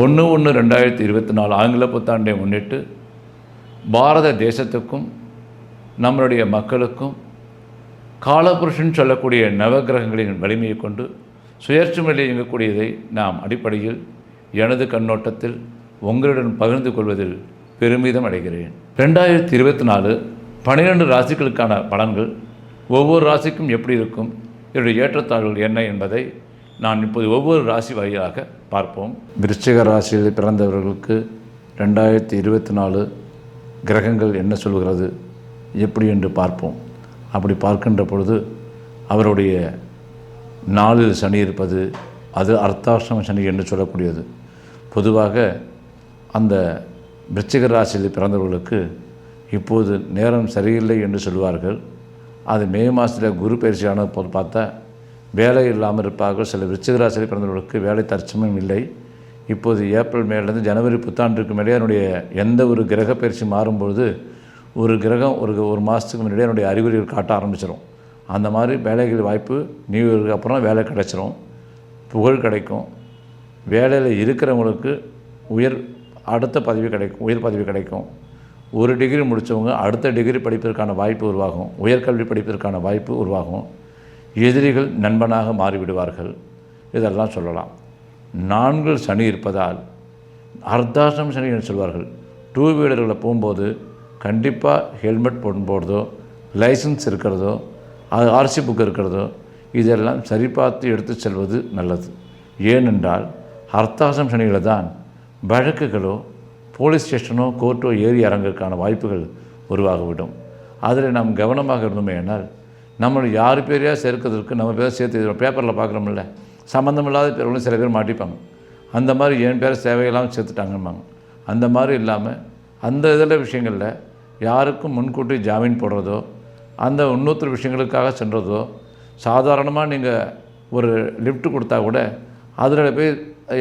ஒன்று ஒன்று ரெண்டாயிரத்தி இருபத்தி நாலு ஆங்கில புத்தாண்டை முன்னிட்டு பாரத தேசத்துக்கும் நம்மளுடைய மக்களுக்கும் காலபுருஷன் சொல்லக்கூடிய நவகிரகங்களின் வலிமையை கொண்டு சுயேட்சையில் இயங்கக்கூடியதை நாம் அடிப்படையில் எனது கண்ணோட்டத்தில் உங்களுடன் பகிர்ந்து கொள்வதில் பெருமிதம் அடைகிறேன். ரெண்டாயிரத்தி இருபத்தி நாலு பன்னிரெண்டு ராசிகளுக்கான பலன்கள் ஒவ்வொரு ராசிக்கும் எப்படி இருக்கும்? இதனுடைய ஏற்றத்தாழ்வுகள் என்ன என்பதை நான் இப்போது ஒவ்வொரு ராசி வழியாக பார்ப்போம். விருச்சிக ராசியில் பிறந்தவர்களுக்கு ரெண்டாயிரத்தி இருபத்தி நாலு கிரகங்கள் என்ன சொல்கிறது எப்படி என்று பார்ப்போம். அப்படி பார்க்கின்ற பொழுது அவருடைய நாளில் சனி இருப்பது அது அர்த்தாஷ்டம சனி என்று சொல்லக்கூடியது. பொதுவாக அந்த விருச்சிக ராசியில் பிறந்தவர்களுக்கு இப்போது நேரம் சரியில்லை என்று சொல்வார்கள். அது மே மாதத்தில் குரு பயிற்சியான போது பார்த்தா வேலை இல்லாமல் இருப்பார்கள். சில விருச்சிகராசியில் பிறந்தவர்களுக்கு வேலை தற்சமயம் இல்லை. இப்போது ஏப்ரல் மேலேருந்து ஜனவரி புத்தாண்டுக்கு மேலே என்னுடைய எந்த ஒரு கிரக பயிற்சி மாறும்பொழுது ஒரு கிரகம் ஒரு ஒரு மாதத்துக்கு முன்னாடியே என்னுடைய அறிகுறிகள் காட்ட ஆரம்பிச்சிடும் அந்த மாதிரி வேலைகள் வாய்ப்பு நியூ இயருக்கு அப்புறம் வேலை கிடைச்சிரும். புகழ் கிடைக்கும். வேலையில் இருக்கிறவங்களுக்கு உயர் அடுத்த பதவி கிடைக்கும் உயர் பதவி கிடைக்கும். ஒரு டிகிரி முடித்தவங்க அடுத்த டிகிரி படிப்பதற்கான வாய்ப்பு உருவாகும். உயர்கல்வி படிப்பதற்கான வாய்ப்பு உருவாகும். எதிரிகள் நண்பனாக மாறிவிடுவார்கள். இதெல்லாம் சொல்லலாம். நான்கு சனி இருப்பதால் அர்த்தாசம் சனி என்று சொல்வார்கள். டூ வீலர்களில் போகும்போது கண்டிப்பாக ஹெல்மெட் போடும்போதோ லைசன்ஸ் இருக்கிறதோ அது ஆர்சி புக் இருக்கிறதோ இதெல்லாம் சரி பார்த்து எடுத்து செல்வது நல்லது. ஏனென்றால் அர்த்தாசம் சனியில் தான் வழக்குகளோ போலீஸ் ஸ்டேஷனோ கோர்ட்டோ ஏறி இறங்கக்கான வாய்ப்புகள் உருவாகிவிடும். அதில் நாம் கவனமாக இருந்தோமே ஆனால் நம்ம யார் பேரையாக சேர்க்கிறதுக்கு நம்ம பேரை சேர்த்து பேப்பரில் பார்க்குறோம்ல. சம்மந்தமில்லாத பேர்களும் சில பேர் மாட்டிப்பாங்க. அந்த மாதிரி என் பேரை சேவையெல்லாம் சேர்த்துட்டாங்கம்பாங்க. அந்த மாதிரி இல்லாமல் அந்த இதில் விஷயங்களில் யாருக்கும் முன்கூட்டி ஜாமீன் போடுறதோ அந்த இன்னொருத்தர் விஷயங்களுக்காக சென்றதோ சாதாரணமாக நீங்கள் ஒரு லிஃப்ட் கொடுத்தா கூட அதில் போய்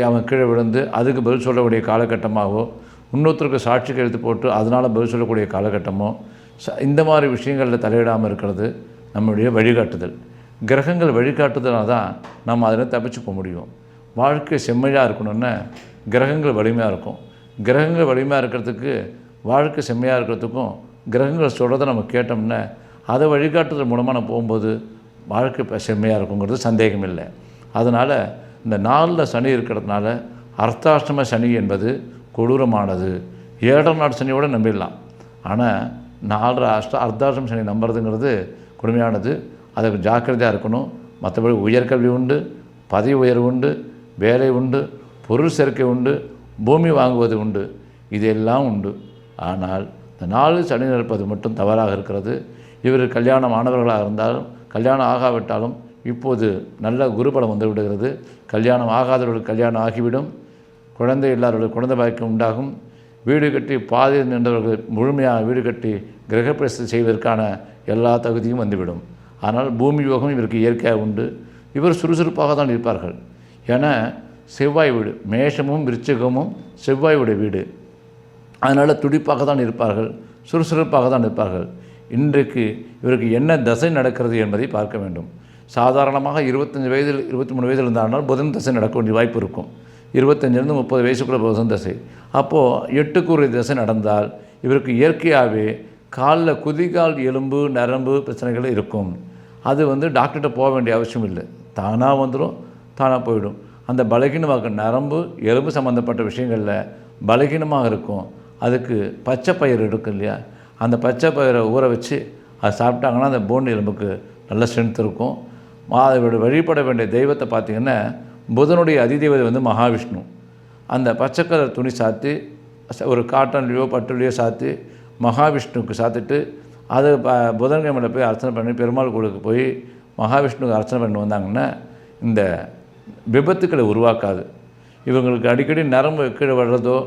அவன் கீழே விழுந்து அதுக்கு பதில் சொல்லக்கூடிய காலகட்டமாகவோ இன்னொருத்தருக்கு சாட்சி கழுத்து போட்டு அதனால் பதில் சொல்லக்கூடிய காலகட்டமோ ச இந்த மாதிரி விஷயங்களில் தலையிடாமல் இருக்கிறது நம்முடைய வழிகாட்டுதல். கிரகங்கள் வழிகாட்டுதலாக தான் நம்ம அதில் தப்பிச்சு போக முடியும். வாழ்க்கை செம்மையாக இருக்கணும்னா கிரகங்கள் வலிமையாக இருக்கும். கிரகங்கள் வலிமையாக இருக்கிறதுக்கு வாழ்க்கை செம்மையாக இருக்கிறதுக்கும் கிரகங்கள் சொல்கிறத நம்ம கேட்டோம்னா அதை வழிகாட்டுதல் மூலமாக நம்ம போகும்போது வாழ்க்கை செம்மையாக இருக்குங்கிறது சந்தேகம் இல்லை அதனால் இந்த நாளில் சனி இருக்கிறதுனால அர்த்தாஷ்டம சனி என்பது கொடூரமானது. ஏழரை நாள் சனியோடு நம்பிடலாம். ஆனால் நாலரை அஷ்ட அர்த்தாஷ்டம சனி நம்புறதுங்கிறது கொடுமையானது. அதுக்கு ஜாக்கிரதையாக இருக்கணும். மற்றபடி உயர்கல்வி உண்டு பதவி உயர்வு உண்டு வேலை உண்டு பொருள் சேர்க்கை உண்டு பூமி வாங்குவது உண்டு. இதெல்லாம் உண்டு. ஆனால் இந்த நாலு சனி நிற்பது மட்டும் தவறாக இருக்கிறது. இவர் கல்யாணம் ஆனவர்களாக இருந்தாலும் கல்யாணம் ஆகாவிட்டாலும் இப்போது நல்ல குருபலம் வந்து விடுகிறது. கல்யாணம் ஆகாதவர்களுக்கு கல்யாணம் ஆகிவிடும். குழந்தை இல்லாதவர்களுக்கு குழந்தை பாக்கியம் உண்டாகும். வீடு கட்டி பாதையில் நின்றவர்கள் முழுமையாக வீடு கட்டி கிரகப்பிரசம் செய்வதற்கான எல்லா தகுதியும் வந்துவிடும். ஆனால் பூமி யோகம் இவருக்கு இயற்கையாக உண்டு. இவர் சுறுசுறுப்பாக தான் இருப்பார்கள். ஏன்னா செவ்வாய் வீடு மேஷமும் விருச்சகமும் செவ்வாயுடைய வீடு. அதனால் துடிப்பாக தான் இருப்பார்கள் சுறுசுறுப்பாக தான் இருப்பார்கள். இன்றைக்கு இவருக்கு என்ன தசை நடக்கிறது என்பதை பார்க்க வேண்டும். சாதாரணமாக இருபத்தஞ்சி வயதில் இருபத்தி மூணு வயதில் இருந்தாலும் புதன் தசை நடக்க வேண்டிய வாய்ப்பு இருக்கும். இருபத்தஞ்சிலிருந்து முப்பது வயசுக்குள்ளே புதன் தசை. அப்போது எட்டுக்குறை தசை நடந்தால் இவருக்கு இயற்கையாகவே காலில் குதிகால் எலும்பு நரம்பு பிரச்சனைகள் இருக்கும். அது வந்து டாக்டர்கிட்ட போக வேண்டிய அவசியம் இல்லை. தானாக வந்துடும் தானாக போயிடும். அந்த பலகீனமாக நரம்பு எலும்பு சம்மந்தப்பட்ட விஷயங்களில் பலகீனமாக இருக்கும். அதுக்கு பச்சை பயிர் இருக்கும் இல்லையா? அந்த பச்சை பயிரை ஊற வச்சு அதை சாப்பிட்டாங்கன்னா அந்த போன் எலும்புக்கு நல்ல ஸ்ட்ரென்த் இருக்கும். அதோட வழிபட வேண்டிய தெய்வத்தை பார்த்திங்கன்னா புதனுடைய அதிதெய்வதை வந்து மகாவிஷ்ணு. அந்த பச்சை கலர் துணி சாத்தி ஒரு காட்டன்லேயோ பட்டுலேயோ சாத்தி மகாவிஷ்ணுவுக்கு சாத்திட்டு அது ப புதன்கிழமையில் போய் அர்ச்சனை பண்ணி பெருமாள் கோவிலுக்கு போய் மகாவிஷ்ணுவுக்கு அர்ச்சனை பண்ணி வந்தாங்கன்னா இந்த விபத்துக்களை உருவாக்காது. இவங்களுக்கு அடிக்கடி நரம்பு கீழே வர்றதோ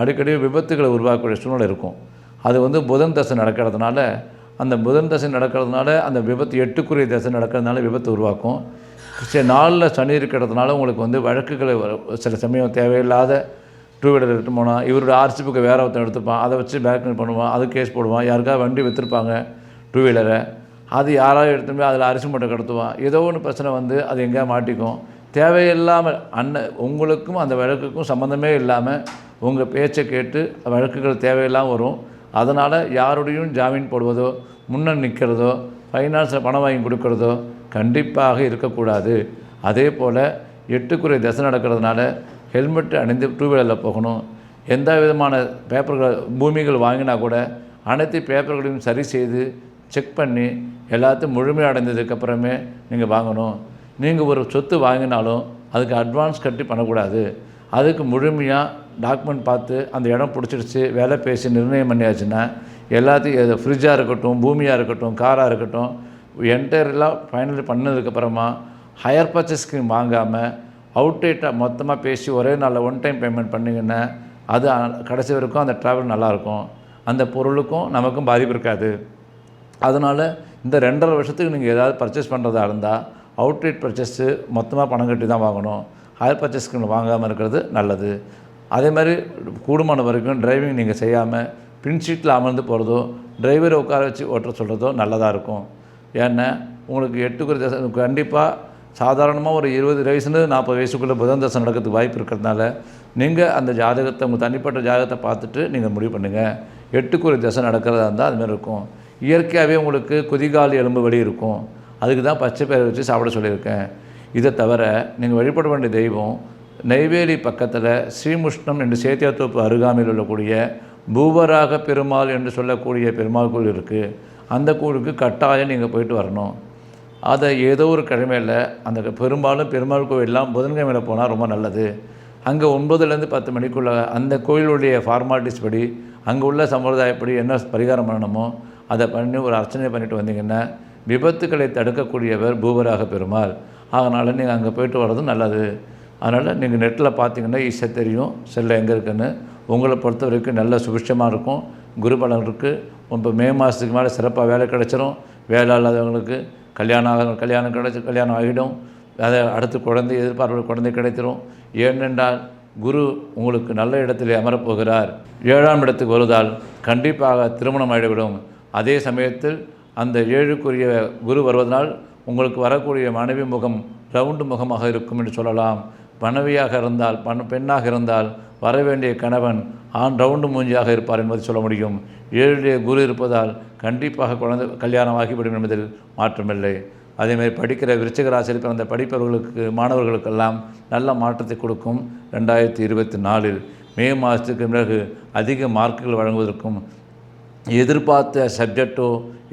அடிக்கடி விபத்துக்களை உருவாக்கக்கூடிய சூழ்நிலை இருக்கும். அது வந்து புதன் தசை நடக்கிறதுனால அந்த புதன் தசை நடக்கிறதுனால அந்த விபத்து எட்டுக்குரிய தசை நடக்கிறதுனால விபத்து உருவாக்கும். சரி நாளில் சனி இருக்கிறதுனால உங்களுக்கு வந்து வழக்குகளை சில சமயம் தேவையில்லாத டூ வீலர் எடுத்து போனால் இவரோட ஆர்சி புக்கை வேற ஒருத்தன் எடுத்துப்பான். அதை வச்சு பேக் பண்ணுவான் அது கேஸ் போடுவான். யாருக்காவது வண்டி விற்றுருப்பாங்க டூ வீலரை அது யாராவது எடுத்துமே அதில் அரிசி மூட்டை கடத்துவான். ஏதோ ஒன்று பிரச்சனை வந்து அது எங்கேயா மாட்டிக்கும். தேவையில்லாமல் அண்ணன் உங்களுக்கும் அந்த வழக்குக்கும் சம்மந்தமே இல்லாமல் உங்கள் பேச்சை கேட்டு வழக்குகள் தேவையில்லாமல் வரும். அதனால் யாருடையும் ஜாமீன் போடுவதோ முன்ன நிற்கிறதோ ஃபைனான்ஸில் பணம் வாங்கி கொடுக்கறதோ கண்டிப்பாக இருக்கக்கூடாது. அதே போல் எட்டுக்குறை தசை நடக்கிறதுனால ஹெல்மெட் அணிந்து டூ வீலரில் போகணும். எந்த விதமான பேப்பர்கள் பூமிகள் வாங்கினா கூட அனைத்து பேப்பர்களையும் சரி செய்து செக் பண்ணி எல்லாத்தையும் முழுமையாக அடைந்ததுக்கப்புறமே நீங்கள் வாங்கணும். நீங்கள் ஒரு சொத்து வாங்கினாலும் அதுக்கு அட்வான்ஸ் கட்டி பண்ணக்கூடாது. அதுக்கு முழுமையாக டாக்குமெண்ட் பார்த்து அந்த இடம் பிடிச்சிருச்சு வேலை பேசி நிர்ணயம் பண்ணியாச்சுன்னா எல்லாத்தையும் எது ஃப்ரிட்ஜாக இருக்கட்டும் பூமியாக இருக்கட்டும் காராக இருக்கட்டும் என்டையர்லாம் ஃபைனல் பண்ணதுக்கப்புறமா ஹையர் பர்ச்சேஸ் வாங்காமல் அவுட்டேட்டாக மொத்தமாக பேசி ஒரே நாளில் ஒன் டைம் பேமெண்ட் பண்ணிங்கன்னா அது கடைசி வரைக்கும் அந்த ட்ராவல் நல்லாயிருக்கும். அந்த பொருளுக்கும் நமக்கும் பாதிப்பு இருக்காது. அதனால் இந்த ரெண்டரை வருஷத்துக்கு நீங்கள் ஏதாவது பர்ச்சேஸ் பண்ணுறதா இருந்தால் அவுட்ரேட் பர்ச்சேஸு மொத்தமாக பணம் கட்டி தான் வாங்கணும். ஹையர் பர்ச்சேஸ்க்கு வாங்காமல் இருக்கிறது நல்லது. அதே மாதிரி கூடுமான வரைக்கும் டிரைவிங் நீங்கள் செய்யாமல் பின் சீட்டில் அமர்ந்து போகிறதோ டிரைவரை உட்கார வச்சு ஓட்ட சொல்கிறதோ நல்லதாக இருக்கும். ஏன்னா உங்களுக்கு எட்டுக்குற கண்டிப்பாக சாதாரணமாக ஒரு இருபது வயசுலேருந்து நாற்பது வயசுக்குள்ளே புதன் தசை நடக்கிறதுக்கு வாய்ப்பு இருக்கிறதுனால நீங்கள் அந்த ஜாதகத்தை உங்கள் தனிப்பட்ட ஜாதகத்தை பார்த்துட்டு நீங்கள் முடிவு பண்ணுங்கள் எட்டுக்கு ஒரு தசை நடக்கிறதா இருந்தால் அதுமாதிரி இருக்கும். இயற்கையாகவே உங்களுக்கு குதிகால் எலும்பு வலி இருக்கும். அதுக்கு தான் பச்சை பயிரை வச்சு சாப்பிட சொல்லியிருக்கேன். இதை தவிர நீங்கள் வழிபட வேண்டிய தெய்வம் நெய்வேலி பக்கத்தில் ஸ்ரீமுஷ்ணம் என்று சேத்தியாத்தோப்பு அருகாமையில் உள்ளக்கூடிய பூவராக பெருமாள் என்று சொல்லக்கூடிய பெருமாள் கோயில் இருக்குது அந்த கோயிலுக்கு கட்டாயம் நீங்கள் போயிட்டு வரணும். அதை ஏதோ ஒரு கிழமையில் அந்த பெரும்பாலும் பெருமாள் கோவிலெலாம் புதன்கிழமையில் போனால் ரொம்ப நல்லது. அங்கே ஒன்பதுலேருந்து பத்து மணிக்குள்ளே அந்த கோயிலுடைய ஃபார்மாலிட்டிஸ் படி அங்கே உள்ள சம்பிரதாயப்படி என்ன பரிகாரம் பண்ணணுமோ அதை பண்ணி ஒரு அர்ச்சனை பண்ணிட்டு வந்தீங்கன்னா விபத்துக்களை தடுக்கக்கூடியவர் பூவராக பெருமாள். அதனால் நீங்கள் அங்கே போயிட்டு வர்றது நல்லது. அதனால் நீங்கள் நெட்டில் பார்த்தீங்கன்னா ஈஸியாக தெரியும் செல்ல எங்கே இருக்குன்னு. உங்களை பொறுத்த வரைக்கும் நல்ல சுபிட்சமாக இருக்கும். குருபலன் இருக்குது இப்போ மே மாதத்துக்கு மேலே சிறப்பாக வேலை கிடச்சிரும். வேலை இல்லாதவங்களுக்கு கல்யாணம் ஆக கல்யாணம் கிடச்சி கல்யாணம் ஆகிடும். அதை அடுத்து குழந்தை எதிர்பார்ப்பு குழந்தை கிடைத்திரும். ஏனென்றால் குரு உங்களுக்கு நல்ல இடத்திலே அமரப்போகிறார். ஏழாம் இடத்துக்கு வருவதால் கண்டிப்பாக திருமணம் ஆகிவிடும். அதே சமயத்தில் அந்த ஏழுக்குரிய குரு வருவதனால் உங்களுக்கு வரக்கூடிய மனைவி முகம் ரவுண்டு முகமாக இருக்கும் என்று சொல்லலாம். மனைவியாக இருந்தால் பெண்ணாக இருந்தால் வர வேண்டிய கணவன் ஆண் ரவுண்டு மூஞ்சியாக இருப்பார் என்பதை சொல்ல முடியும். ஏழுடைய குரு இருப்பதால் கண்டிப்பாக குழந்தை கல்யாணம் ஆகிவிடும் என்பதில் மாற்றமில்லை. அதேமாதிரி படிக்கிற விருச்சிக ராசியில் பிறந்த படிப்பவர்களுக்கு மாணவர்களுக்கெல்லாம் நல்ல மாற்றத்தை கொடுக்கும் ரெண்டாயிரத்தி இருபத்தி நாலில் மே மாதத்துக்கு பிறகு அதிக மார்க்குகள் வழங்குவதற்கும் எதிர்பார்த்த சப்ஜெக்டோ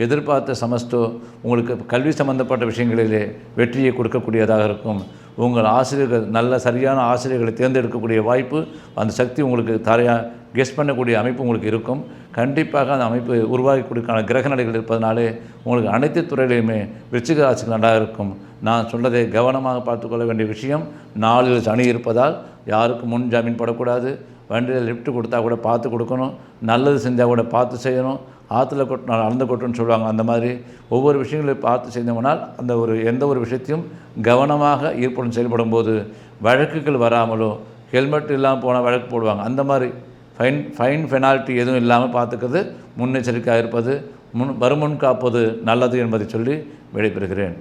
எதிர்பார்த்த சமஸ்டோ உங்களுக்கு கல்வி சம்பந்தப்பட்ட விஷயங்களிலே வெற்றியை கொடுக்கக்கூடியதாக இருக்கும். உங்கள் ஆசிரியர்கள் நல்ல சரியான ஆசிரியர்களை தேர்ந்தெடுக்கக்கூடிய வாய்ப்பு அந்த சக்தி உங்களுக்கு தரையாக கெஸ் பண்ணக்கூடிய அமைப்பு உங்களுக்கு இருக்கும். கண்டிப்பாக அந்த அமைப்பு உருவாக்கக்கூடியக்கான கிரக நிலைகள் இருப்பதனாலே உங்களுக்கு அனைத்து துறையிலையுமே விருச்சிக ராசிக்கு நன்றாக இருக்கும். நான் சொன்னதை கவனமாக பார்த்துக்கொள்ள வேண்டிய விஷயம் நாளில் சனி இருப்பதால் யாருக்கும் முன் ஜாமீன் படக்கூடாது. வண்டியில் லிஃப்ட் கொடுத்தா கூட பார்த்து கொடுக்கணும். நல்லது செஞ்சால் கூட பார்த்து செய்யணும். ஆற்றுல கொட்டினால் அளந்து கொட்டுன்னு சொல்லுவாங்க அந்த மாதிரி. ஒவ்வொரு விஷயங்களையும் பார்த்து செய்தோம்னால் அந்த ஒரு எந்த ஒரு விஷயத்தையும் கவனமாக ஈர்ப்புடன் செயல்படும் போது வழக்குகள் வராமலோ ஹெல்மெட் இல்லாமல் போனால் வழக்கு போடுவாங்க. அந்த மாதிரி ஃபைன் ஃபைன் பெனால்ட்டி எதுவும் இல்லாமல் பார்த்துக்கிறது முன்னெச்சரிக்கையாக இருப்பது முன் வருமுன் காப்பது நல்லது என்பதை சொல்லி விடைபெறுகிறேன்.